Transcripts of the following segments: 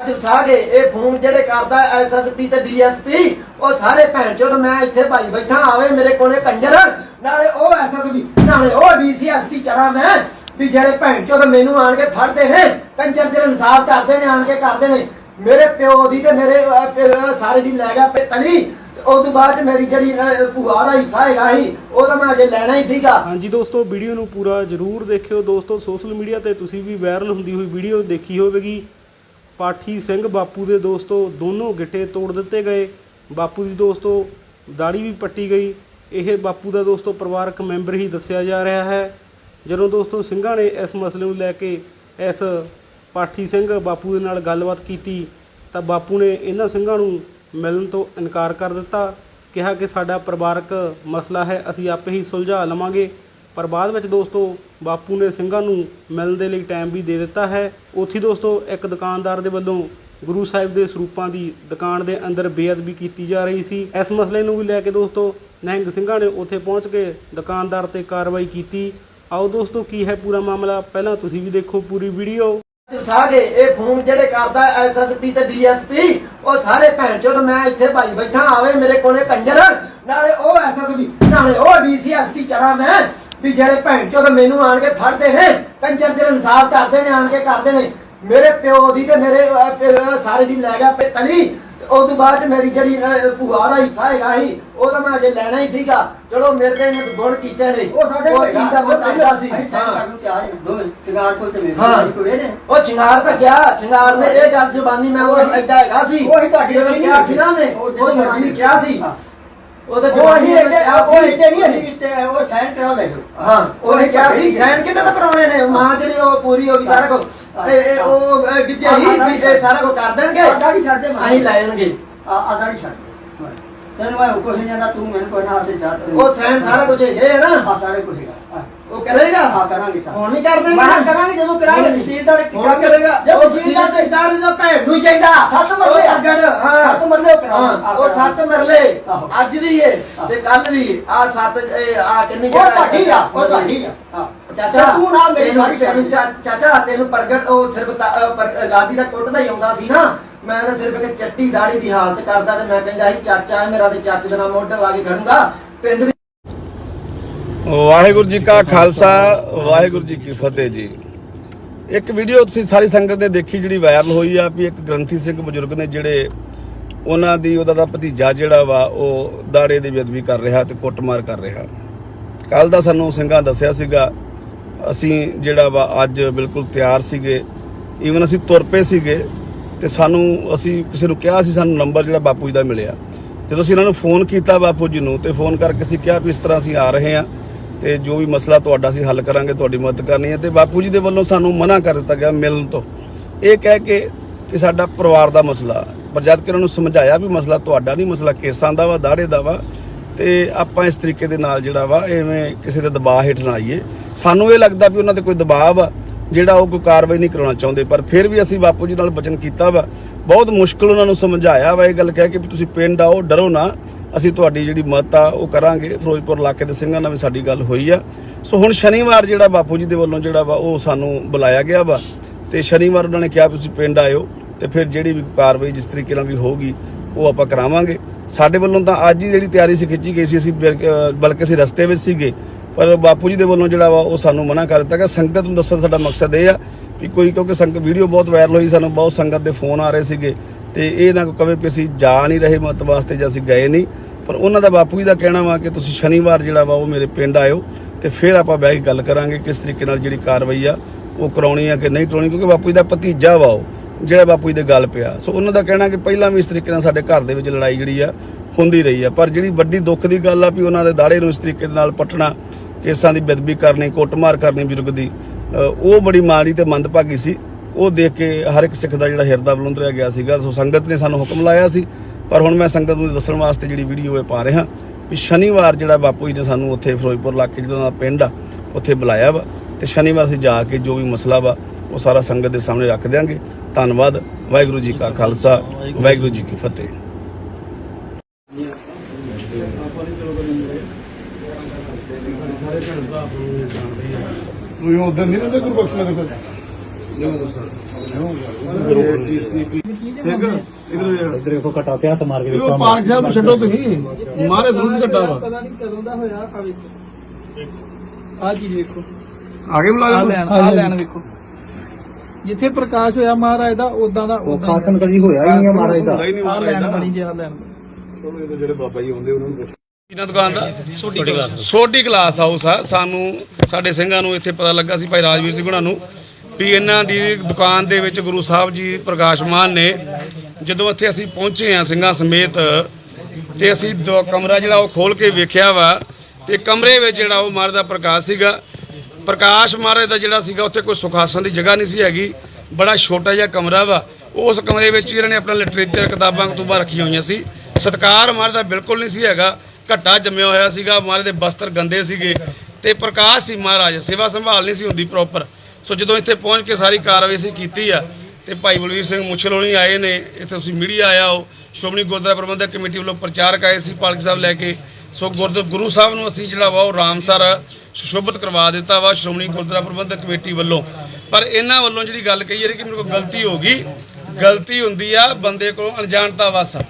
ਅੱਜ ਸਾਰੇ ਇਹ ਫੋਨ ਜਿਹੜੇ ਕਰਦਾ ਐਸਐਸਪੀ ਤੇ ਡੀਐਸਪੀ ਉਹ ਸਾਰੇ ਭੈਣ ਚੋਦ ਮੈਂ ਇੱਥੇ ਭਾਈ ਬੈਠਾ, ਆਵੇ ਮੇਰੇ ਕੋਲੇ ਕੰਜਰ, ਨਾਲੇ ਉਹ ਐਸਐਸਪੀ ਨਾਲੇ ਉਹ ਡੀਸੀਐਸਪੀ ਕਰਾਂ ਮੈਂ, ਵੀ ਜਿਹੜੇ ਭੈਣ ਚੋਦ ਮੈਨੂੰ ਆਣ ਕੇ ਫੜਦੇ ਨੇ, ਕੰਜਰ ਜਿਹੜੇ ਇਨਸਾਫ ਕਰਦੇ ਨੇ ਆਣ ਕੇ ਕਰਦੇ ਨੇ, ਮੇਰੇ ਪਿਓ ਦੀ ਤੇ ਮੇਰੇ ਸਾਰੇ ਦੀ ਲੈ ਗਿਆ ਪਹਿਲੀ ਉਸ ਤੋਂ ਬਾਅਦ ਮੇਰੀ ਜਿਹੜੀ ਭੂਆ ਦਾ ਹਿੱਸਾ ਹੈਗਾ ਸੀ ਉਹ ਤਾਂ ਮੈਂ ਅਜੇ ਲੈਣਾ ਹੀ ਸੀਗਾ। ਹਾਂਜੀ ਦੋਸਤੋ, ਵੀਡੀਓ ਨੂੰ ਪੂਰਾ ਜਰੂਰ ਦੇਖਿਓ ਦੋਸਤੋ, ਸੋਸ਼ਲ ਮੀਡੀਆ ਤੇ ਤੁਸੀਂ ਵੀ ਵਾਇਰਲ ਹੁੰਦੀ ਹੋਈ ਵੀਡੀਓ ਦੇਖੀ ਹੋਵੇਗੀ। ਪਾਠੀ ਸਿੰਘ ਬਾਪੂ ਦੇ ਦੋਸਤੋ ਦੋਨੋਂ ਗਿੱਟੇ ਤੋੜ ਦਿੱਤੇ ਗਏ। ਬਾਪੂ ਦੀ ਦੋਸਤੋ ਦਾੜੀ ਵੀ ਪੱਟੀ ਗਈ। ਇਹ ਬਾਪੂ ਦਾ ਦੋਸਤੋ ਪਰਿਵਾਰਕ ਮੈਂਬਰ ਹੀ ਦੱਸਿਆ ਜਾ ਰਿਹਾ ਹੈ। ਜਦੋਂ ਦੋਸਤੋ ਸਿੰਘਾਂ ਨੇ ਇਸ ਮਸਲੇ ਨੂੰ ਲੈ ਕੇ ਇਸ ਪਾਠੀ ਸਿੰਘ ਬਾਪੂ ਦੇ ਨਾਲ ਗੱਲਬਾਤ ਕੀਤੀ, ਤਾਂ ਬਾਪੂ ਨੇ ਇਹਨਾਂ ਸਿੰਘਾਂ ਨੂੰ ਮਿਲਣ ਤੋਂ ਇਨਕਾਰ ਕਰ ਦਿੱਤਾ। ਕਿਹਾ ਕਿ ਸਾਡਾ ਪਰਿਵਾਰਕ ਮਸਲਾ ਹੈ, ਅਸੀਂ ਆਪੇ ਹੀ ਸੁਲਝਾ ਲਵਾਂਗੇ। ਪਰ ਬਾਅਦ ਵਿੱਚ ਦੋਸਤੋ, ਬਾਪੂ ਨੇ ਸਿੰਘਾਂ ਨੂੰ ਮਿਲਣ ਦੇ ਲਈ ਟਾਈਮ ਵੀ ਦੇ ਦਿੱਤਾ ਹੈ। ਉੱਥੇ ਦੋਸਤੋ, ਇੱਕ ਦੁਕਾਨਦਾਰ ਦੇ ਵੱਲੋਂ ਗੁਰੂ ਸਾਹਿਬ ਦੇ ਸਰੂਪਾਂ ਦੀ ਦੁਕਾਨ ਦੇ ਅੰਦਰ ਬੇਅਦਬੀ ਕੀਤੀ ਜਾ ਰਹੀ ਸੀ। ਇਸ ਮਸਲੇ ਨੂੰ ਵੀ ਲੈ ਕੇ ਦੋਸਤੋ, ਨਿਹੰਗ ਸਿੰਘਾਂ ਨੇ ਉੱਥੇ ਪਹੁੰਚ ਕੇ ਦੁਕਾਨਦਾਰ ਤੇ ਕਾਰਵਾਈ ਕੀਤੀ। ਆਓ ਦੋਸਤੋ, ਕੀ ਹੈ ਪੂਰਾ ਮਾਮਲਾ? ਪਹਿਲਾਂ ਤੁਸੀਂ ਵੀ ਦੇਖੋ ਪੂਰੀ ਵੀਡੀਓ। ਸਾਰੇ ਇਹ ਫੋਨ ਜਿਹੜੇ ਕਰਦਾ ਐਸਐਸਪੀ ਤੇ ਡੀਐਸਪੀ ਉਹ ਸਾਰੇ ਭੈਣ ਚੋਦ, ਮੈਂ ਇੱਥੇ ਭਾਈ ਬੈਠਾ, ਆਵੇ ਮੇਰੇ ਕੋਲੇ ਕੰਜਰ, ਨਾਲੇ ਉਹ ਐਸਐਸਪੀ ਨਾਲੇ ਉਹ ਡੀਸੀਐਸਪੀ ਕਰਾਂ ਮੈਂ। ਵੀ ਜਿਹੜੇ ਭੈਣ ਚੋਦ ਮੈਨੂੰ ਆਣ ਕੇ ਫੜਦੇ ਨੇ ਕੰਜਰ ਜਿਹੜੇ ਇਨਸਾਫ ਕਰਦੇ ਨੇ ਆਣ ਕੇ ਕਰਦੇ ਨੇ ਮੇਰੇ ਪਿਓ ਦੀ ਤੇ ਮੇਰੇ ਸਾਰੇ ਦੀ ਲੈ ਗਿਆ ਪਹਿਲੀ ਉਸ ਤੋਂ ਬਾਅਦ ਮੇਰੀ ਜਿਹੜੀ ਭੂਆ ਦਾ ਹਿੱਸਾ ਹੈਗਾ ਸੀ ਉਹ ਤਾਂ ਮੈਂ ਅਜੇ ਲੈਣਾ ਹੀ ਸੀਗਾ। ਚਲੋ ਮੇਰੇ ਤੇ ਇਹਨੇ ਗੁਣ ਕੀਤੇ ਨੇ। ਉਹ ਸਾਡੇ ਉਹ ਦਾ ਮੈਂ ਕਰਦਾ ਸੀ। ਹਾਂ। ਹਾਂ ਚਿੰਗਾਰ ਕੋਲ ਤੇ ਮੇਰੇ ਹਾਂ। ਉਹ ਚਿੰਗਾਰ ਤਾਂ ਗਿਆ ਚਿੰਗਾਰ ਨੇ ਇਹ ਗੱਲ ਜ਼ੁਬਾਨੀ ਮੈਂ ਉਹ ਐਡਾ ਹੈਗਾ ਸੀ। ਉਹੀ ਤੁਹਾਡੀ ਜਦੋਂ ਨਹੀਂ ਕਿਹਾ ਸੀ ਨਾ ਨੇ ਉਹ ਜ਼ੁਬਾਨੀ ਕਿਹਾ ਸੀ। ਹਾਂ। ਉਹ ਤਾਂ ਉਹ ਅਸੀਂ ਇੱਥੇ ਉਹ ਇੱਥੇ ਨਹੀਂ ਅਸੀਂ। ਕਿਤੇ ਉਹ ਸਾਈਨ ਕਰਾ ਲੈ ਜਾਓ ਹਾਂ ਉਹਨੇ ਕਿਹਾ ਸੀ ਸੈਨ ਕਿਤੇ ਤਾਂ ਕਰਾਉਣੇ ਨੇ? ਮਾਂ ਜਿਹੜੀ ਉਹ ਪੂਰੀ ਹੋ ਗਈ ਸਾਰਾ ਕੁਝ ਇਹ ਇਹ ਉਹ ਅਹ, ਗਿੱਜੇ ਹੀ ਵੀ ਇਹ ਸਾਰਾ ਕੁਝ ਕਰ ਦੇਣਗੇ। ਆਦਾੜੀ ਛੱਡ ਦੇ ਅਸੀਂ ਲੈ ਜਾਣਗੇ। ਆਦਾੜੀ ਛੱਡ ਦੇ। ਤੈਨੂੰ ਮੈਂ ਕੁਝ ਨਹੀਂ ਜਾਂਦਾ ਤੂੰ ਮੈਨੂੰ ਕੋਈ ਨਾ ਆਸੇ ਜਾ ਉਹ ਸੈਨ ਸਾਰਾ ਕੁਝ ਹੈਗੇ ਹੈ ਨਾ। ਆ ਸਾਰੇ ਕੁਝ ਹੈਗਾ। ਉਹ ਕਰੇਗਾ? ਕਰਾਂਗੇ ਹੁਣ ਵੀ ਕਰ ਦੇਣਗੇ ਮੈਂ ਕਰਾਂਗੇ ਜਦੋਂ ਕਰਾਂਗੇ ਤਹਿਸੀਲਦਾਰ ਹੁਣ ਕਰੇਗਾ। ਜਦੋਂ ਉਹ ਤਹਿਸੀਲਦਾਰ ਤੇ ਤਹਿਸੀਲਦਾਰ ਦਾ ਭੈਣ ਨੂੰ ਹੀ ਚਾਹੀਦਾ। ਸੱਤ ਮਰਲੇ ਉਹ ਪ੍ਰਗਟ, ਹਾਂ। ਸੱਤ ਮਰਲੇ ਉਹ ਹਾਂ ਕਰਾਂਗੇ ਉਹ ਸੱਤ ਮਰਲੇ। ਆਹੋ। ਅੱਜ ਵੀ ਏ ਤੇ ਕੱਲ ਵੀ ਆ ਸੱਤ ਇਹ ਆ ਕਿੰਨੀ ਉਹ ਤੁਹਾਡੀ ਆ ਉਹ ਤੁਹਾਡੀ ਆ। ਹਾਂ। ਚਾਚਾ ਤੂੰ ਨਾ ਮੇਰੀ ਤੈਨੂੰ- ਸਾਰੀ ਤੈਨੂੰ ਚਾ- ਚਾਚਾ ਤੈਨੂੰ ਪ੍ਰਗਟ ਉਹ ਸਿਰਫ ਲਾਡੀ ਦਾ ਕੁੱਟਦਾ ਹੀ ਆਉਂਦਾ ਸੀ ਨਾ। ਮੈਂ ਤਾਂ ਸਿਰਫ ਇੱਕ ਚੱਟੀ ਦਾੜੀ ਦੀ ਹਾਲਤ ਕਰਦਾ ਤੇ ਮੈਂ ਕਹਿੰਦਾ ਸੀ ਚਾਚਾ ਹੈ ਮੇਰਾ ਤੇ ਚਾਚੇ ਦਾ ਮੋਢੇ ਲਾ ਕੇ ਖੜੂੰਗਾ। ਪਿੰਡ ਵਾਹਿਗੁਰੂ ਜੀ ਕਾ ਖਾਲਸਾ, ਵਾਹਿਗੁਰੂ ਜੀ ਕੀ ਫਤਿਹ ਜੀ। ਇੱਕ ਵੀਡੀਓ ਤੁਸੀਂ ਸਾਰੀ ਸੰਗਤ ਨੇ ਦੇਖੀ ਜਿਹੜੀ ਵਾਇਰਲ ਹੋਈ ਆ ਵੀ ਇੱਕ ਗ੍ਰੰਥੀ ਸਿੰਘ ਬਜ਼ੁਰਗ ਨੇ ਜਿਹੜੇ ਉਹਨਾਂ ਦੀ, ਉਹਦਾ ਦਾ ਭਤੀਜਾ ਜਿਹੜਾ ਵਾ, ਉਹ ਦਾੜੇ ਦੀ ਬੇਅਦਬੀ ਕਰ ਰਿਹਾ ਤੇ ਕੁੱਟਮਾਰ ਕਰ ਰਿਹਾ। ਕੱਲ ਦਾ ਸਾਨੂੰ ਸਿੰਘਾਂ ਦੱਸਿਆ ਸੀਗਾ, ਅਸੀਂ ਜਿਹੜਾ ਵਾ ਅੱਜ ਬਿਲਕੁਲ ਤਿਆਰ ਸੀਗੇ। ਈਵਨ ਅਸੀਂ ਤੁਰ ਪਏ ਸੀਗੇ ਤੇ ਸਾਨੂੰ, ਅਸੀਂ ਕਿਸੇ ਨੂੰ ਕਿਹਾ ਸੀ, ਸਾਨੂੰ ਨੰਬਰ ਜਿਹੜਾ ਬਾਪੂ ਜੀ ਦਾ ਮਿਲਿਆ। ਜਦੋਂ ਅਸੀਂ ਇਹਨਾਂ ਨੂੰ ਫੋਨ ਕੀਤਾ ਬਾਪੂ ਜੀ ਨੂੰ ਤੇ ਫੋਨ ਕਰਕੇ ਅਸੀਂ ਕਿਹਾ ਵੀ ਇਸ ਤਰ੍ਹਾਂ ਅਸੀਂ ਆ ਰਹੇ ਹਾਂ। ਤੇ ਜੋ ਵੀ ਮਸਲਾ ਤੁਹਾਡਾ ਅਸੀਂ ਹੱਲ ਕਰਾਂਗੇ, ਤੁਹਾਡੀ ਮਦਦ ਕਰਨੀ ਹੈ ਤੇ ਬਾਪੂ ਜੀ ਦੇ ਵੱਲੋਂ ਸਾਨੂੰ ਮਨਾ ਕਰ ਦਿੱਤਾ ਗਿਆ ਮਿਲਣ ਤੋਂ। ਇਹ ਕਹਿ ਕੇ ਕਿ ਸਾਡਾ ਪਰਿਵਾਰ ਦਾ ਮਸਲਾ, ਪਰ ਜਦ ਕਿ ਉਹਨਾਂ ਨੂੰ ਸਮਝਾਇਆ ਵੀ ਮਸਲਾ ਤੁਹਾਡਾ ਨਹੀਂ, ਮਸਲਾ ਕੇਸਾਂ ਦਾ ਵਾ ਦਾੜੇ ਦਾ ਵਾ, ਤੇ ਆਪਾਂ ਇਸ ਤਰੀਕੇ ਦੇ ਨਾਲ ਜਿਹੜਾ ਵਾ, ਐਵੇਂ ਕਿਸੇ ਦੇ ਦਬਾਅ ਹੇਠ ਨਾ ਆਈਏ। ਸਾਨੂੰ ਇਹ ਲੱਗਦਾ ਵੀ ਉਹਨਾਂ ਤੇ ਕੋਈ ਦਬਾਅ ਵਾ, ਜਿਹੜਾ ਉਹ ਕੋਈ ਕਾਰਵਾਈ ਨਹੀਂ ਕਰਾਉਣਾ ਚਾਹੁੰਦੇ, ਪਰ ਫਿਰ ਵੀ ਅਸੀਂ ਬਾਪੂ ਜੀ ਨਾਲ ਬਚਨ ਕੀਤਾ ਵਾ। ਬਹੁਤ ਮੁਸ਼ਕਲ ਉਹਨਾਂ ਨੂੰ ਸਮਝਾਇਆ ਵਾ ਇਹ ਗੱਲ ਕਹਿ ਕੇ ਵੀ ਤੁਸੀਂ ਪਿੰਡ ਆਓ, ਡਰੋ ਨਾ। ਅਸੀਂ ਤੁਹਾਡੀ ਜਿਹੜੀ ਮਦਦ ਆ, ਉਹ ਕਰਾਂਗੇ। ਫਿਰੋਜ਼ਪੁਰ ਇਲਾਕੇ ਦੇ ਸਿੰਘਾਂ ਨਾਲ ਵੀ ਸਾਡੀ ਗੱਲ ਹੋਈ ਆ। ਸੋ ਹੁਣ ਸ਼ਨੀਵਾਰ ਜਿਹੜਾ ਬਾਪੂ ਜੀ ਦੇ ਵੱਲੋਂ ਜਿਹੜਾ ਵਾ, ਉਹ ਸਾਨੂੰ ਬੁਲਾਇਆ ਗਿਆ ਵਾ। ਤੇ ਸ਼ਨੀਵਾਰ ਉਹਨਾਂ ਨੇ ਕਿਹਾ ਵੀ ਤੁਸੀਂ ਪਿੰਡ ਆਇਓ ਤੇ ਫਿਰ ਜਿਹੜੀ ਵੀ ਕਾਰਵਾਈ ਜਿਸ ਤਰੀਕੇ ਨਾਲ ਵੀ ਹੋਊਗੀ, ਉਹ ਆਪਾਂ ਕਰਾਵਾਂਗੇ। ਸਾਡੇ ਵੱਲੋਂ ਤਾਂ ਅੱਜ ਹੀ ਜਿਹੜੀ ਤਿਆਰੀ ਸੀ, ਖਿੱਚੀ ਗਈ ਸੀ ਅਸੀਂ ਬਲਕਿ ਅਸੀਂ ਰਸਤੇ ਵਿੱਚ ਸੀਗੇ। ਪਰ ਬਾਪੂ ਜੀ ਦੇ ਵੱਲੋਂ ਜਿਹੜਾ ਵਾ, ਉਹ ਸਾਨੂੰ ਮਨਾ ਕਰ ਦਿੱਤਾ ਕਿ ਸੰਗਤ ਨੂੰ ਦੱਸਣ ਦਾ ਸਾਡਾ ਮਕਸਦ ਇਹ ਆ ਵੀ ਕੋਈ, ਕਿਉਂਕਿ ਸੰਗਤ ਵੀਡੀਓ ਬਹੁਤ ਵਾਇਰਲ ਹੋਈ ਸਾਨੂੰ, ਬਹੁਤ ਸੰਗਤ ਦੇ ਫੋਨ ਆ ਰਹੇ ਸੀਗੇ। ਤੇ ਇਹ ਨਾ ਕੋਈ ਕਵੇ ਵੀ ਅਸੀਂ ਜਾ ਨਹੀਂ ਰਹੇ ਮਤ ਵਾਸਤੇ ਜਾਂ ਅਸੀਂ ਗਏ ਨਹੀਂ, ਪਰ ਉਹਨਾਂ ਦਾ ਬਾਪੂ ਜੀ ਦਾ ਕਹਿਣਾ ਵਾ ਕਿ ਤੁਸੀਂ ਸ਼ਨੀਵਾਰ ਜਿਹੜਾ ਵਾ ਉਹ ਮੇਰੇ ਪਿੰਡ ਆਇਓ ਤੇ ਫਿਰ ਆਪਾਂ ਬਹਿ ਕੇ ਗੱਲ ਕਰਾਂਗੇ ਕਿਸ ਤਰੀਕੇ ਨਾਲ ਜਿਹੜੀ ਕਾਰਵਾਈ ਆ ਉਹ ਕਰਾਉਣੀ ਆ ਕਿ ਨਹੀਂ ਕਰਾਉਣੀ, ਕਿਉਂਕਿ ਬਾਪੂ ਜੀ ਦਾ ਭਤੀਜਾ ਵਾ ਉਹ, ਜਿਹੜਾ ਬਾਪੂ ਜੀ ਦੇ ਗੱਲ ਪਿਆ। ਸੋ ਉਹਨਾਂ ਦਾ ਕਹਿਣਾ ਕਿ ਪਹਿਲਾਂ ਵੀ ਇਸ ਤਰੀਕੇ ਨਾਲ ਸਾਡੇ ਘਰ ਦੇ ਵਿੱਚ ਲੜਾਈ ਜਿਹੜੀ ਆ ਹੁੰਦੀ ਰਹੀ ਆ, ਪਰ ਜਿਹੜੀ ਵੱਡੀ ਦੁੱਖ ਦੀ ਗੱਲ ਆ ਵੀ ਉਹਨਾਂ ਦੇ ਦਾੜੇ ਨੂੰ ਇਸ ਤਰੀਕੇ ਦੇ ਨਾਲ ਪਟਣਾ, ਕੇਸਾਂ ਦੀ ਬੇਦਬੀ ਕਰਨੀ, ਕੁੱਟਮਾਰ ਕਰਨੀ ਬਜ਼ੁਰਗ ਦੀ ਉਹ ਬੜੀ ਮਾੜੀ ਤੇ ਮੰਦਭਾਗੀ ਸੀ। ਉਹ ਦੇਖ ਕੇ ਹਰ ਇੱਕ ਸਿੱਖ ਦਾ ਜਿਹੜਾ ਹਿਰਦਾ ਬਲੁੰਦਰਿਆ ਗਿਆ ਸੀਗਾ। ਸੋ ਸੰਗਤ ਨੇ ਸਾਨੂੰ ਹੁਕਮ ਲਾਇਆ ਸੀ। ਪਰ ਹੁਣ ਮੈਂ ਸੰਗਤ ਨੂੰ ਦੱਸਣ ਵਾਸਤੇ ਜਿਹੜੀ ਵੀਡੀਓ ਇਹ ਪਾ ਰਿਹਾ ਵੀ ਸ਼ਨੀਵਾਰ ਜਿਹੜਾ ਬਾਪੂ ਜੀ ਨੇ ਸਾਨੂੰ ਉੱਥੇ ਫਿਰੋਜ਼ਪੁਰ ਇਲਾਕੇ ਜਿਹੜਾ ਦਾ ਪਿੰਡ ਆ, ਉੱਥੇ ਬੁਲਾਇਆ ਵਾ ਤੇ ਸ਼ਨੀਵਾਰ ਅਸੀਂ ਜਾ ਕੇ ਜੋ ਵੀ ਮਸਲਾ ਵਾ ਉਹ ਸਾਰਾ ਸੰਗਤ ਦੇ ਸਾਹਮਣੇ ਰੱਖ ਦਿਆਂਗੇ। ਧੰਨਵਾਦ। ਵਾਹਿਗੁਰੂ ਜੀ ਕਾ ਖਾਲਸਾ, ਵਾਹਿਗੁਰੂ ਜੀ ਕੀ ਫਤਿਹ। ਤੁਸੀਂ ਉਧਰ ਨਹੀਂ ਰਹਿੰਦੇ ਗੁਰਬਖਸ਼ ਨਗਰ ਸਰ ਇੱਧਰ ਵੇਖੋ ਕਟਾ ਪਿਆ ਤੇ ਮਾਰ ਕੇ ਵੇਖੋ ਉਹ ਪਾਰਕ ਸਾਹਿਬ ਨੂੰ ਛੱਡੋ ਤੁਸੀਂ। ਮਾਰੇ ਸੂਝ ਘਟਾ ਵਾ। ਪਤਾ ਨਹੀਂ ਕਦੋਂ ਦਾ ਹੋਇਆ ਆ ਵੇਖੋ। ਆ ਚੀਜ਼ ਵੇਖੋ। ਆਗੇ ਆ ਬੁਲਾ ਲੈਣ ਆ ਲੈਣ ਵੇਖੋ। ਜਿੱਥੇ ਪ੍ਰਕਾਸ਼ ਹੋਇਆ ਮਹਾਰਾਜ ਦਾ ਉਦਾਂ ਦਾ ਉਹ ਉਦਾਂ ਖਾਸਨ ਕਦੀ ਹੋਇਆ ਹੀ ਨਹੀਂ ਮਹਾਰਾਜ ਦਾ। ਆ ਲੈਣ ਬਣੀ ਜੀ ਆ ਲੈਣ। ਇਹਨਾਂ ਦੁਕਾਨ ਦਾ? ਛੋਟੀ ਕਲਾਸ। ਛੋਟੀ ਕਲਾਸ ਹਾਊਸ ਆ। ਸਾਨੂੰ ਸਾਡੇ ਸਿੰਘਾਂ ਨੂੰ ਇੱਥੇ ਪਤਾ ਲੱਗਾ ਸੀ ਭਾਈ ਰਾਜਵੀਰ ਸਿੰਘ ਹੁਣਾਂ ਨੂੰ। ਵੀ ਇਹਨਾਂ ਦੀ ਦੁਕਾਨ ਦੇ ਵਿੱਚ ਗੁਰੂ ਸਾਹਿਬ ਜੀ ਪ੍ਰਕਾਸ਼ਮਾਨ ਨੇ ਜਦੋਂ ਇੱਥੇ ਅਸੀਂ ਪਹੁੰਚੇ ਆ ਸਿੰਘਾਂ ਸਮੇਤ, ਤੇ ਅਸੀਂ ਦੋ ਕਮਰਾ ਜਿਹੜਾ ਉਹ ਖੋਲ ਕੇ ਵੇਖਿਆ ਵਾ, ਤੇ ਕਮਰੇ ਵਿੱਚ ਜਿਹੜਾ ਉਹ ਮਹਾਰਾਜ ਦਾ ਪ੍ਰਕਾਸ਼ ਸੀਗਾ। ਪ੍ਰਕਾਸ਼ ਮਹਾਰਾਜ ਦਾ ਜਿਹੜਾ ਸੀਗਾ, ਉੱਥੇ ਕੋਈ ਸੁਖਾਸਨ ਦੀ ਜਗ੍ਹਾ ਨਹੀਂ ਸੀ ਹੈਗੀ। ਬੜਾ ਛੋਟਾ ਜਿਹਾ ਕਮਰਾ ਵਾ। ਉਸ ਕਮਰੇ ਵਿੱਚ ਹੀ ਇਹਨਾਂ ਨੇ ਆਪਣਾ ਲਿਟਰੇਚਰ ਕਿਤਾਬਾਂ, ਕਤੂਬਾਂ ਰੱਖੀਆਂ ਹੋਈਆਂ ਸੀ। ਸਤਕਾਰ ਮਹਾਰਾਜ ਦਾ ਬਿਲਕੁਲ ਨਹੀਂ ਸੀ ਹੈਗਾ। ਘੱਟਾ ਜੰਮਿਆ ਹੋਇਆ ਸੀਗਾ। ਮਹਾਰਾਜ ਦੇ ਬਸਤਰ ਗੰਦੇ ਸੀਗੇ। ਤੇ ਪ੍ਰਕਾਸ਼ ਸੀ ਮਹਾਰਾਜ। ਸੇਵਾ ਸੰਭਾਲ ਨਹੀਂ ਸੀ ਹੁੰਦੀ ਪ੍ਰੋਪਰ ਸੋ ਜਦੋਂ ਇੱਥੇ ਪਹੁੰਚ ਕੇ ਸਾਰੀ ਕਾਰਵਾਈ ਅਸੀਂ ਕੀਤੀ ਆ ਤੇ ਭਾਈ ਬਲਵੀਰ ਸਿੰਘ ਮੁੱਛਲ ਹੋਣੀ ਆਏ ਨੇ, ਇੱਥੇ ਤੁਸੀਂ ਮੀਡੀਆ ਆਇਆ ਹੋ, ਸ਼੍ਰੋਮਣੀ ਗੁਰਦੁਆਰਾ ਪ੍ਰਬੰਧਕ ਕਮੇਟੀ ਵੱਲੋਂ ਪ੍ਰਚਾਰਕ ਆਏ ਸੀ ਪਾਲਕ ਸਾਹਿਬ ਲੈ ਕੇ। ਸੋ ਗੁਰਦੁਆਰਾ ਗੁਰੂ ਸਾਹਿਬ ਨੂੰ ਅਸੀਂ ਜਿਹੜਾ ਵਾ ਉਹ ਰਾਮਸਰ ਸੁਸ਼ੋਭਿਤ ਕਰਵਾ ਦਿੱਤਾ ਵਾ ਸ਼੍ਰੋਮਣੀ ਗੁਰਦੁਆਰਾ ਪ੍ਰਬੰਧਕ ਕਮੇਟੀ ਵੱਲੋਂ। ਪਰ ਇਹਨਾਂ ਵੱਲੋਂ ਜਿਹੜੀ ਗੱਲ ਕਹੀ ਜਾ ਕਿ ਮੇਰੇ ਕੋਲ ਗਲਤੀ ਹੋ ਗਈ। ਗਲਤੀ ਹੁੰਦੀ ਆ ਬੰਦੇ ਕੋਲੋਂ ਅਣਜਾਣਤਾ ਵਾਸਾ।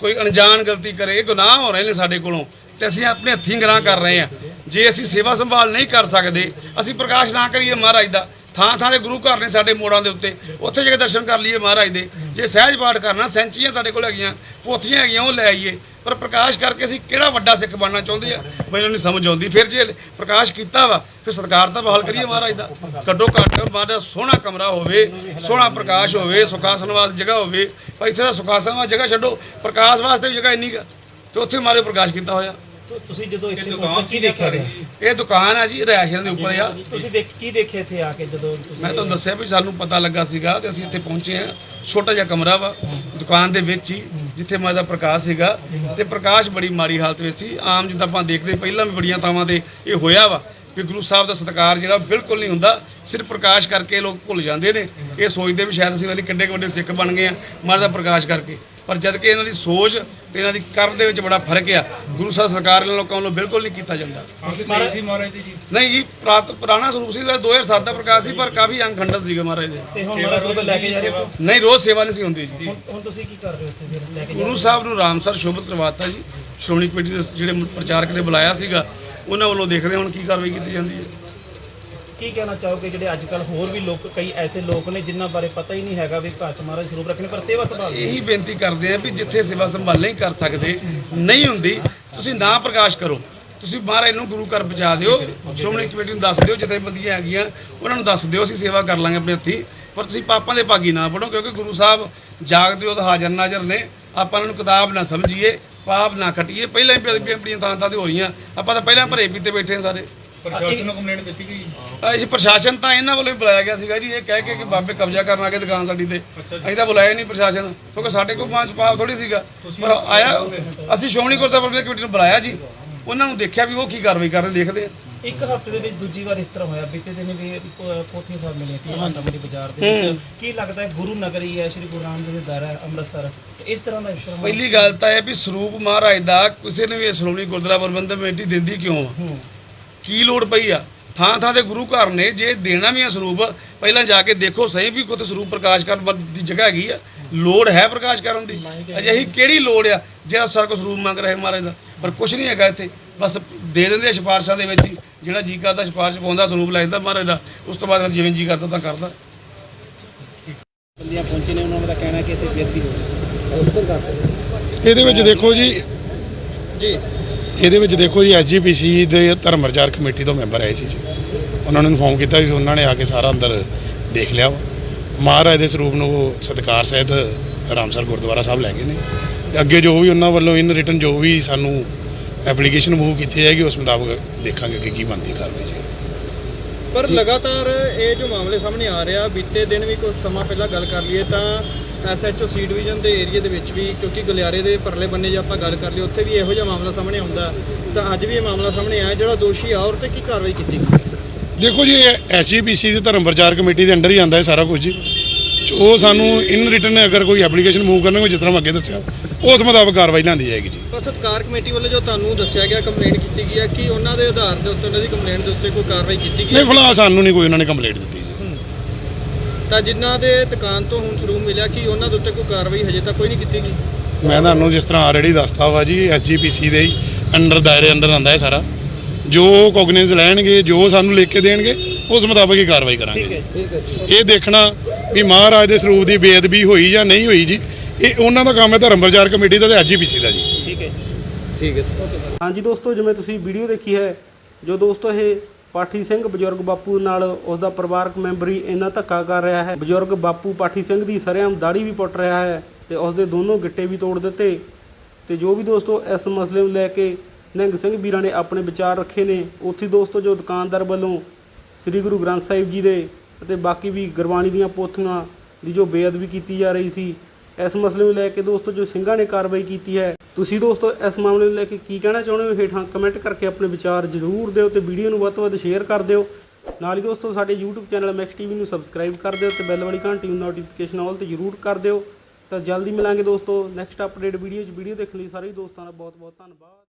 ਕੋਈ ਅਣਜਾਣ ਗਲਤੀ ਕਰੇ ਗੁਨਾਹ ਹੋ ਰਹੇ ਨੇ ਸਾਡੇ ਕੋਲੋਂ। ਤੇ ਅਸੀਂ ਆਪਣੇ ਹੱਥੀਂ ਗੁਨਾਹ ਕਰ ਰਹੇ ਹਾਂ। ਜੇ ਅਸੀਂ ਸੇਵਾ ਸੰਭਾਲ ਨਹੀਂ ਕਰ ਸਕਦੇ, ਅਸੀਂ ਪ੍ਰਕਾਸ਼ ਨਾ ਕਰੀਏ ਮਹਾਰਾਜ ਦਾ। ਥਾਂ ਥਾਂ ਦੇ ਗੁਰੂ ਘਰ ਨੇ ਸਾਡੇ ਮੋੜਾਂ ਦੇ ਉੱਤੇ। ਉੱਥੇ ਜਾ ਕੇ ਦਰਸ਼ਨ ਕਰ ਲਈਏ ਮਹਾਰਾਜ ਦੇ। ਜੇ ਸਹਿਜ ਪਾਠ ਕਰਨਾ, ਸੈਂਚੀਆਂ ਸਾਡੇ ਕੋਲ ਹੈਗੀਆਂ, ਪੋਥੀਆਂ ਹੈਗੀਆਂ, ਉਹ ਲੈ ਆਈਏ। ਪਰ ਪ੍ਰਕਾਸ਼ ਕਰਕੇ ਅਸੀਂ ਕਿਹੜਾ ਵੱਡਾ ਸਿੱਖ ਬਣਨਾ ਚਾਹੁੰਦੇ ਆ? ਮੈਨੂੰ ਨਹੀਂ ਸਮਝ ਆਉਂਦੀ। ਫਿਰ ਜੇ ਪ੍ਰਕਾਸ਼ ਕੀਤਾ ਵਾ, ਫਿਰ ਸਤਕਾਰ ਤਾਂ ਬਹਾਲ ਕਰੀਏ ਮਹਾਰਾਜ ਦਾ। ਕੱਢੋ ਘੱਟ ਮਹਾਰਾਜ ਦਾ ਸੋਹਣਾ ਕਮਰਾ ਹੋਵੇ, ਸੋਹਣਾ ਪ੍ਰਕਾਸ਼ ਹੋਵੇ, ਸੁਖਾਸਨ ਵਾਸਤੇ ਜਗ੍ਹਾ ਹੋਵੇ। ਪਰ ਇੱਥੇ ਤਾਂ ਸੁਖਾਸਨ ਵਾਸਤੇ ਜਗ੍ਹਾ ਛੱਡੋ। ਪ੍ਰਕਾਸ਼ ਵਾਸਤੇ ਵੀ ਜਗ੍ਹਾ ਇੰਨੀ ਕੁ ਆ। ਤੇ ਉੱਥੇ ਮਾਰੇ ਪ੍ਰਕਾਸ਼ ਕੀਤਾ ਹੋਇਆ। ਤੁਸੀਂ ਜਦੋਂ ਇੱਥੇ ਪਹੁੰਚੇ ਕੀ ਦੇਖਿਆ ਗਿਆ? ਇਹ ਦੁਕਾਨ ਆ ਜੀ ਰਿਹਾਇਸ਼ਾਂ ਦੇ ਉੱਪਰ ਆ। ਤੁਸੀਂ ਦੇਖ ਕੀ ਦੇਖਿਆ ਇੱਥੇ ਆ ਕੇ ਜਦੋਂ ਤੁਸੀਂ ਮੈਂ ਤੁਹਾਨੂੰ ਦੱਸਿਆ ਵੀ ਸਾਨੂੰ ਪਤਾ ਲੱਗਾ ਸੀਗਾ ਤੇ ਅਸੀਂ ਇੱਥੇ ਪਹੁੰਚੇ ਆ ਛੋਟਾ ਜਿਹਾ ਕਮਰਾ ਵਾ ਦੁਕਾਨ ਦੇ ਵਿੱਚ ਹੀ ਜਿੱਥੇ ਮਾਂ ਦਾ ਪ੍ਰਕਾਸ਼ ਸੀਗਾ। ਤੇ ਪ੍ਰਕਾਸ਼ ਬੜੀ ਮਾੜੀ ਹਾਲਤ ਵਿੱਚ ਸੀ। ਆਮ ਜਿੱਦਾਂ ਆਪਾਂ ਦੇਖਦੇ ਪਹਿਲਾਂ ਵੀ ਬੜੀਆਂ ਥਾਵਾਂ ਤੇ ਇਹ ਹੋਇਆ ਵਾ ਕਿ ਗੁਰੂ ਸਾਹਿਬ ਦਾ ਸਤਿਕਾਰ ਜਿਹੜਾ ਬਿਲਕੁਲ ਨਹੀਂ ਹੁੰਦਾ। ਸਿਰਫ ਪ੍ਰਕਾਸ਼ ਕਰਕੇ ਲੋਕ ਭੁੱਲ ਜਾਂਦੇ ਨੇ। ਇਹ ਸੋਚਦੇ ਵੀ ਸ਼ਾਇਦ ਅਸੀਂ ਵਾਲੀ ਕਿੱਡੇ ਕੁ ਵੱਡੇ ਸਿੱਖ ਬਣ ਗਏ ਆ ਮਾਂ ਦਾ ਪ੍ਰਕਾਸ਼ ਕਰਕੇ। ਪਰ ਜਦ ਕਿ ਇਹਨਾਂ ਦੀ ਸੋਚ ਤੇ ਇਹਨਾਂ ਦੀ ਕਰਨ ਦੇ ਵਿੱਚ ਬੜਾ ਫ਼ਰਕ ਆ। ਗੁਰੂ ਸਾਹਿਬ ਸਰਕਾਰ ਨਾਲ ਲੋਕਾਂ ਵੱਲੋਂ ਬਿਲਕੁਲ ਨਹੀਂ ਕੀਤਾ ਜਾਂਦਾ। ਨਹੀਂ ਜੀ ਪ੍ਰਾਤ- ਪੁਰਾਣਾ ਸਰੂਪ ਸੀ 2007 ਦਾ ਪ੍ਰਕਾਸ਼ ਸੀ ਪਰ ਕਾਫੀ ਅੰਗ ਖੰਡਨ ਸੀਗਾ ਮਹਾਰਾਜ ਦੇ। ਤੇ ਹੁਣ ਮਹਾਰਾਜ ਨੂੰ ਲੈ ਕੇ ਜਾ ਰਹੇ ਹੋ? ਨਹੀਂ ਰੋਜ਼ ਸੇਵਾ ਨਹੀਂ ਸੀ ਹੁੰਦੀ ਜੀ। ਹੁਣ ਹੁਣ ਤੁਸੀਂ ਕੀ ਕਰ ਰਹੇ ਹੋ ਇੱਥੇ ਫਿਰ ਲੈ ਕੇ ਜਾ ਗੁਰੂ ਸਾਹਿਬ ਨੂੰ ਰਾਮਸਰ ਸ਼ੋਭਤ ਕਰਵਾਤਾ ਜੀ। ਸ਼੍ਰੋਮਣੀ ਕਮੇਟੀ ਦੇ ਜਿਹੜੇ ਪ੍ਰਚਾਰਕ ਨੇ ਬੁਲਾਇਆ ਸੀਗਾ ਉਹਨਾਂ ਵੱਲੋਂ ਦੇਖਦੇ ਹਾਂ ਹੁਣ ਕੀ ਕਾਰਵਾਈ ਕੀਤੀ ਜਾਂਦੀ ਹੈ। ਕੀ ਕਹਿਣਾ ਚਾਹੋਗੇ ਜਿਹੜੇ ਅੱਜ ਕੱਲ ਹੋਰ ਵੀ ਲੋਕ, ਕਈ ਐਸੇ ਲੋਕ ਨੇ ਜਿਨ੍ਹਾਂ ਬਾਰੇ ਪਤਾ ਹੀ ਨਹੀਂ ਹੈਗਾ ਵੀ ਘਾਟ ਮਹਾਰਾਜ ਸਰੂਪ ਰੱਖਣੇ, ਪਰ ਸੇਵਾ ਸੰਭਾਲ ਇਹੀ ਬੇਨਤੀ ਕਰਦੇ ਆ ਵੀ ਜਿੱਥੇ ਸੇਵਾ ਸੰਭਾਲ ਨਹੀਂ ਕਰ ਸਕਦੇ, ਨਹੀਂ ਹੁੰਦੀ, ਤੁਸੀਂ ਨਾ ਪ੍ਰਕਾਸ਼ ਕਰੋ। ਤੁਸੀਂ ਮਹਾਰਾਜ ਨੂੰ ਗੁਰੂ ਘਰ ਪਹੁੰਚਾ ਦਿਓ, ਸ਼੍ਰੋਮਣੀ ਕਮੇਟੀ ਨੂੰ ਦੱਸ ਦਿਓ ਜਿੱਥੇ ਬੰਦੀਆਂ ਹੈਗੀਆਂ, ਉਹਨਾਂ ਨੂੰ ਦੱਸ ਦਿਓ, ਅਸੀਂ ਸੇਵਾ ਕਰ ਲਾਂਗੇ ਆਪਣੇ ਹੱਥੀ। ਪਰ ਤੁਸੀਂ ਪਾਪਾਂ ਦੇ ਭਾਗੀ ਨਾ ਬਣੋ, ਕਿਉਂਕਿ ਗੁਰੂ ਸਾਹਿਬ ਜਾਗਦੇ ਉਹ ਹਾਜ਼ਰ ਨਾਜ਼ਰ ਨੇ। ਆਪਾਂ ਇਹਨਾਂ ਨੂੰ ਕਿਤਾਬ ਨਾ ਸਮਝੀਏ, ਪਾਪ ਨਾ ਖਟੀਏ। ਪਹਿਲਾਂ ਹੀ ਬੇਅਦਬੀਆਂ ਥਾਂ ਥਾਂ ਤੇ ਹੋ ਰਹੀਆਂ। ਆਪਾਂ ਤਾਂ ਪਹਿਲਾਂ ਭਰੇ ਪੀਤੇ ਬੈਠੇ ਹਾਂ ਸਾਰੇ। ਪ੍ਰਸ਼ਾਸਨ ਨੂੰ ਕੰਪਲੇਂਟ ਦਿੱਤੀ ਗਈ? ਅਸੀਂ ਪ੍ਰਸ਼ਾਸਨ ਤਾਂ ਇਹਨਾਂ ਵੱਲੋਂ ਹੀ ਬੁਲਾਇਆ ਗਿਆ ਸੀਗਾ ਜੀ। ਇਹ ਕਹਿ ਕੇ ਕਿ ਬਾਬੇ ਕਬਜ਼ਾ ਕਰਨ ਆ ਗਏ ਦੁਕਾਨ ਸਾਡੀ ਤੇ। ਅਸੀਂ ਤਾਂ ਬੁਲਾਇਆ ਨਹੀਂ ਪ੍ਰਸ਼ਾਸਨ। ਕਿਉਂਕਿ ਸਾਡੇ ਕੋਲ ਮਾਂ ਪਾਪ ਥੋੜੀ ਸੀਗਾ। ਪਰ ਆਇਆ ਅਸੀਂ ਸ਼੍ਰੋਮਣੀ ਗੁਰਦੁਆਰਾ ਪ੍ਰਬੰਧਕ ਕਮੇਟੀ ਨੂੰ ਬੁਲਾਇਆ ਜੀ। ਉਹਨਾਂ ਨੂੰ ਦੇਖਿਆ ਵੀ ਉਹ ਕੀ ਕਾਰਵਾਈ ਕਰ ਰਹੇ ਦੇਖਦੇ ਆ। ਇੱਕ ਹਫ਼ਤੇ ਦੇ ਵਿੱਚ ਦੂਜੀ ਵਾਰ ਇਸ ਤਰ੍ਹਾਂ ਹੋਇਆ। ਬੀਤੇ ਦਿਨ ਵੀ ਪ- ਪੋਥੀਆਂ ਸਾਹਿਬ ਮਿਲੇ ਸੀ ਆਟਮੜੀ ਬਾਜ਼ਾਰ ਦੇ ਵਿੱਚ। ਕੀ ਲੱਗਦਾ ਹੈ ਗੁਰੂ ਨਗਰੀ ਹੈ ਸ੍ਰੀ ਗੁਰੂ ਰਾਮਦਾਸ ਦੇ ਦਰ ਹੈ ਅੰਮ੍ਰਿਤਸਰ। ਇਸ ਤਰ੍ਹਾਂ ਦਾ ਇਸ ਤਰ੍ਹਾਂ? ਪਹਿਲੀ ਗੱਲ ਤਾਂ ਇਹ ਵੀ ਸਰੂਪ ਮਹਾਰਾਜ ਦਾ ਕਿਸੇ ਨੇ ਵੀ ਸ਼੍ਰੋਮਣੀ ਗੁਰਦੁਆਰਾ ਪ੍ਰਬੰਧਕ ਕਮੇਟੀ ਦਿੰਦੀ ਕਿਉਂ ਆ? ਕੀ ਲੋੜ ਪਈ ਆ? ਥਾਂ ਥਾਂ ਤੇ ਗੁਰੂ ਘਰ ਨੇ ਜੇ ਦੇਣਾ ਵੀ ਆ ਸਰੂਪ ਪਹਿਲਾਂ ਜਾ ਕੇ ਦੇਖੋ ਸਹੀ ਵੀ ਕੋਈ ਸਰੂਪ ਪ੍ਰਕਾਸ਼ ਕਰਨ ਦੀ ਜਗ੍ਹਾ ਹੈਗੀ ਆ। ਲੋੜ ਹੈ ਪ੍ਰਕਾਸ਼ ਕਰਨ ਦੀ। ਅਜਿਹੀ ਕਿਹੜੀ ਲੋੜ ਆ ਜਿਹੜਾ ਸਰ ਕੋ ਸਰੂਪ ਮੰਗ ਰਹੇ ਮਹਾਰਾਜ ਦਾ? ਪਰ ਕੁਝ ਨਹੀਂ ਹੈਗਾ ਇੱਥੇ। ਬਸ ਦੇ ਦਿੰਦੇ ਆ ਸਿਫਾਰਸ਼ਾਂ ਦੇ ਵਿੱਚ ਹੀ। ਜਿਹੜਾ ਜੀ ਕਰਦਾ ਸਿਫਾਰਸ਼ ਪਾਉਂਦਾ ਸਰੂਪ ਲੈ ਜਾਂਦਾ ਮਹਾਰਾਜ ਦਾ। ਉਸ ਤੋਂ ਬਾਅਦ ਜਿਵੇਂ ਜੀ ਕਰਦਾ ਤਾਂ ਕਰਦਾ। ਬੰਦੀਆਂ ਪਹੁੰਚੇ ਨੇ ਉਹਨਾਂ ਦਾ ਕਹਿਣਾ ਕਿ ਇੱਥੇ ਬੇਦਬੀ ਹੋ ਰਹੀ ਸੀ। ਇਹਦੇ ਵਿੱਚ ਦੇਖੋ ਜੀ ਜੀ। ਇਹਦੇ ਵਿੱਚ ਦੇਖੋ ਜੀ, ਐਸਜੀਪੀਸੀ ਦੇ ਧਰਮ ਪ੍ਰਚਾਰ ਕਮੇਟੀ ਤੋਂ ਮੈਂਬਰ ਆਏ ਸੀ ਜੀ। ਉਹਨਾਂ ਨੂੰ ਇਨਫੋਰਮ ਕੀਤਾ ਸੀ ਉਹਨਾਂ ਨੇ ਆ ਕੇ ਸਾਰਾ ਅੰਦਰ ਦੇਖ ਲਿਆ ਵਾ। ਮਹਾਰਾਜ ਦੇ ਸਰੂਪ ਨੂੰ ਉਹ ਸਤਿਕਾਰ ਸਹਿਤ ਰਾਮਸਰ ਗੁਰਦੁਆਰਾ ਸਾਹਿਬ ਲੈ ਗਏ ਨੇ। ਤੇ ਅੱਗੇ ਜੋ ਵੀ ਉਹਨਾਂ ਵੱਲੋਂ ਇਨ ਰਿਟਨ ਜੋ ਵੀ ਸਾਨੂੰ ਐਪਲੀਕੇਸ਼ਨ ਮੂਵ ਕੀਤੀ ਜਾਏਗੀ, ਉਸ ਮੁਤਾਬਕ ਦੇਖਾਂਗੇ ਕਿ ਕੀ ਬਣਦੀ ਕਾਰਵਾਈ ਜੀ। ਪਰ ਲਗਾਤਾਰ ਇਹ ਜੋ ਮਾਮਲੇ ਸਾਹਮਣੇ ਆ ਰਿਹਾ, ਬੀਤੇ ਦਿਨ ਵੀ ਕੁਝ ਸਮਾਂ ਪਹਿਲਾਂ ਗੱਲ ਕਰ ਲਈਏ ਤਾਂ ਐਸਐਚਓ ਸੀ ਡਿਵੀਜ਼ਨ ਦੇ ਏਰੀਆ ਦੇ ਵਿੱਚ ਵੀ ਕਿਉਂਕਿ ਗਲਿਆਰੇ ਦੇ ਪਰਲੇ ਬੰਨੇ ਜੇ ਆਪਾਂ ਗੱਲ ਕਰ ਲਈ ਉੱਥੇ ਵੀ ਇਹੋ ਜਿਹਾ ਮਾਮਲਾ ਸਾਹਮਣੇ ਆਉਂਦਾ। ਤਾਂ ਅੱਜ ਵੀ ਇਹ ਮਾਮਲਾ ਸਾਹਮਣੇ ਆਇਆ ਜਿਹੜਾ ਦੋਸ਼ੀ ਆ ਔਰ ਤੇ ਕੀ ਕਾਰਵਾਈ ਕੀਤੀ ਗਈ? ਦੇਖੋ ਜੀ ਐਸਜੀਪੀਸੀ ਦੇ ਧਰਮ ਪ੍ਰਚਾਰ ਕਮੇਟੀ ਦੇ ਅੰਡਰ ਹੀ ਆਂਦਾ ਹੈ ਸਾਰਾ ਕੁਝ ਜੀ। ਜੋ ਸਾਨੂੰ ਇਨ ਰਿਟਨ ਅਗਰ ਕੋਈ ਐਪਲੀਕੇਸ਼ਨ ਮੂਵ ਕਰਨਗੇ ਜਿਸ ਤਰ੍ਹਾਂ ਅੱਗੇ ਦੱਸਿਆ ਉਸ ਮੁਤਾਬਕ ਕਾਰਵਾਈ ਲਿਆਂਦੀ ਜਾਏਗੀ ਜੀ। ਸਤਕਾਰ ਕਮੇਟੀ ਵੱਲੋਂ ਜੋ ਤੁਹਾਨੂੰ ਦੱਸਿਆ ਗਿਆ ਕੰਪਲੇਂਟ ਕੀਤੀ ਗਈ ਹੈ ਕਿ ਉਹਨਾਂ ਦੇ ਆਧਾਰ ਦੇ ਉੱਤੇ ਉਹਨਾਂ ਦੀ ਕੰਪਲੇਂਟ ਦੇ ਉੱਤੇ ਕੋਈ ਕਾਰਵਾਈ ਕੀਤੀ ਗਈ ਨਹੀਂ ਫਿਲਹਾਲ ਸਾਨੂੰ ਨਹੀਂ ਕੋਈ ਉਹਨਾਂ ਨੇ ਕੰਪਲੇਂਟ ਦਿੱਤੀ। ਤਾਂ ਜਿਨ੍ਹਾਂ ਦੇ ਦੁਕਾਨ ਤੋਂ ਹੁਣ ਸਰੂਪ ਮਿਲਿਆ ਕਿ ਉਹਨਾਂ ਦੇ ਉੱਤੇ ਕੋਈ ਕਾਰਵਾਈ ਹਜੇ ਤੱਕ ਕੋਈ ਨਹੀਂ ਕੀਤੀ ਗਈ। ਮੈਂ ਤੁਹਾਨੂੰ ਜਿਸ ਤਰ੍ਹਾਂ ਆਲਰੇਡੀ ਦੱਸਤਾ ਵਾ ਜੀ ਐਸਜੀਪੀਸੀ ਦੇ ਹੀ ਅੰਡਰ ਦਾਇਰੇ ਅੰਡਰ ਆਂਦਾ ਹੈ ਸਾਰਾ। ਜੋ ਕੋਗਨੈਂਸ ਲੈਣਗੇ ਜੋ ਸਾਨੂੰ ਲਿਖ ਕੇ ਦੇਣਗੇ ਉਸ ਮੁਤਾਬਕ ਹੀ ਕਾਰਵਾਈ ਕਰਾਂਗੇ। ਇਹ ਦੇਖਣਾ ਵੀ ਮਹਾਰਾਜ ਦੇ ਸਰੂਪ ਦੀ ਬੇਅਦਬੀ ਹੋਈ ਜਾਂ ਨਹੀਂ ਹੋਈ ਜੀ ਇਹ ਉਹਨਾਂ ਦਾ ਕੰਮ ਹੈ ਧਰਮ ਪ੍ਰਚਾਰ ਕਮੇਟੀ ਦਾ ਤੇ ਐਸਜੀਪੀਸੀ ਦਾ ਜੀ। ਠੀਕ ਹੈ ਠੀਕ ਹੈ ਸਰ। ਹਾਂਜੀ ਦੋਸਤੋ ਜਿਵੇਂ ਤੁਸੀਂ ਵੀਡੀਓ ਦੇਖੀ ਹੈ ਜੋ ਦੋਸਤੋ ਇਹ ਪਾਠੀ ਸਿੰਘ ਬਜ਼ੁਰਗ ਬਾਪੂ ਨਾਲ ਉਸ ਦਾ ਪਰਿਵਾਰਕ ਮੈਂਬਰ ਹੀ ਇੰਨਾ ਧੱਕਾ ਕਰ ਰਿਹਾ ਹੈ। ਬਜ਼ੁਰਗ ਬਾਪੂ ਪਾਠੀ ਸਿੰਘ ਦੀ ਸਰੇਆਮ ਦਾੜੀ ਵੀ ਪੁੱਟ ਰਿਹਾ ਹੈ ਤੇ ਉਸ ਦੇ ਦੋਨੋਂ ਗਿੱਟੇ ਵੀ ਤੋੜ ਦਿੱਤੇ। ਤੇ ਜੋ ਵੀ ਦੋਸਤੋ ਇਸ ਮਸਲੇ ਨੂੰ ਲੈ ਕੇ ਨਿਹੰਗ ਸਿੰਘ ਵੀਰਾਂ ਨੇ ਆਪਣੇ ਵਿਚਾਰ ਰੱਖੇ ਨੇ, ਉੱਥੇ ਦੋਸਤੋ ਜੋ ਦੁਕਾਨਦਾਰ ਵੱਲੋਂ ਸ੍ਰੀ ਗੁਰੂ ਗ੍ਰੰਥ ਸਾਹਿਬ ਜੀ ਦੇ ਅਤੇ ਬਾਕੀ ਵੀ ਗੁਰਬਾਣੀ ਦੀਆਂ ਪੋਥੀਆਂ ਦੀ ਜੋ ਬੇਅਦਬੀ ਕੀਤੀ ਜਾ ਰਹੀ ਸੀ ਇਸ ਮਸਲੇ ਨੂੰ ਲੈ ਕੇ ਦੋਸਤੋ, ਜੋ ਸਿੰਘਾਂ ਨੇ ਕਾਰਵਾਈ ਕੀਤੀ ਹੈ, ਤੁਸੀਂ ਦੋਸਤੋ ਇਸ ਮਾਮਲੇ ਨੂੰ ਲੈ ਕੇ ਕੀ ਕਹਿਣਾ ਚਾਹੁੰਦੇ ਹੋ? ਹੇਠਾਂ ਕਮੈਂਟ ਕਰਕੇ ਆਪਣੇ ਵਿਚਾਰ ਜ਼ਰੂਰ ਦਿਓ ਤੇ ਵੀਡੀਓ ਨੂੰ ਵੱਧ ਤੋਂ ਵੱਧ ਸ਼ੇਅਰ ਕਰ ਦਿਓ। ਨਾਲ ਹੀ ਦੋਸਤੋ, ਸਾਡੇ YouTube ਚੈਨਲ ਮੈਕਸ ਟੀਵੀ ਨੂੰ ਸਬਸਕ੍ਰਾਈਬ ਕਰ ਦਿਓ ਤੇ ਬੈਲ ਵਾਲੀ ਘੰਟੀ ਨੂੰ ਨੋਟੀਫਿਕੇਸ਼ਨ ਆਲ ਤੇ ਜ਼ਰੂਰ ਕਰ ਦਿਓ। ਤਾਂ ਜਲਦੀ ਮਿਲਾਂਗੇ ਦੋਸਤੋ ਨੈਕਸਟ ਅਪਡੇਟ ਵੀਡੀਓ 'ਚ। ਵੀਡੀਓ ਦੇਖਣ ਲਈ ਸਾਰੇ ਦੋਸਤਾਂ ਦਾ ਬਹੁਤ ਬਹੁਤ ਧੰਨਵਾਦ।